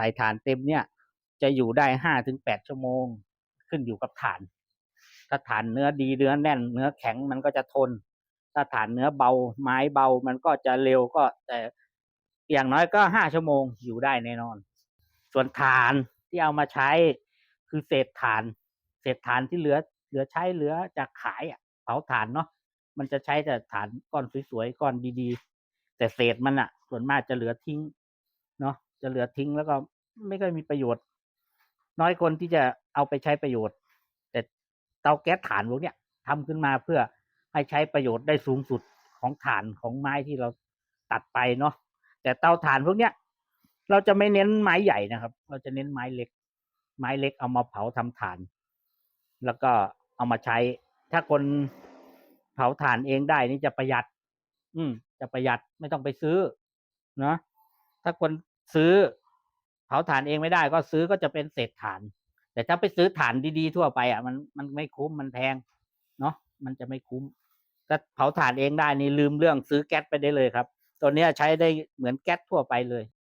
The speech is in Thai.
ส่ถ่านเต็มเนี่ย จะอยู่ได้ห้าถึงแปดชั่วโมง ขึ้นอยู่กับถ่าน ถ้าถ่านเนื้อดีเนื้อแน่น เนื้อแข็งมันก็จะทน ถ้าถ่านเนื้อเบา ไม้เบามันก็จะเร็วก็แต่อย่างน้อยก็ห้าชั่วโมงอยู่ได้แน่นอน ส่วนถ่านที่เอามาใช้คือเศษถ่าน เศษถ่านที่เหลือ เหลือใช้เหลือจากขายอะเผาถ่านเนาะมันจะใช้แต่ถ่านก้อนสวยๆก้อนดีๆ แต่เศษมันอะ ส่วนมากจะเหลือทิ้งเนาะ จะเหลือทิ้งแล้วก็ไม่ค่อยมีประโยชน์ น้อยคนที่จะเอาไปใช้ประโยชน์ แต่เตาแก๊สถ่านพวกเนี้ยทำขึ้นมาเพื่อให้ใช้ประโยชน์ได้สูงสุดของถ่านของไม้ที่เราตัดไปเนาะแต่เตาถ่านพวกเนี้ย เราจะไม่เน้นไม้ใหญ่นะครับ เราจะเน้นไม้เล็ก ไม้เล็กเอามาเผาทำถ่าน แล้วก็เอามาใช้ ถ้าคนเผาถ่านเองได้นี่จะประหยัด อืม จะประหยัดไม่ต้องไปซื้อเนาะถ้าคน ซื้อเผาถ่านเองไม่ได้ก็ซื้อก็จะเป็นเศษถ่าน แต่ถ้าไปซื้อถ่านดีๆทั่วไปอะมันมันไม่คุ้มมันแพงเนาะมันจะไม่คุ้มถ้าเผาถ่านเองได้นี่ลืมเรื่องซื้อแก๊สไปได้เลยครับ ตัวนี้ใช้ได้เหมือนแก๊สทั่วไปเลย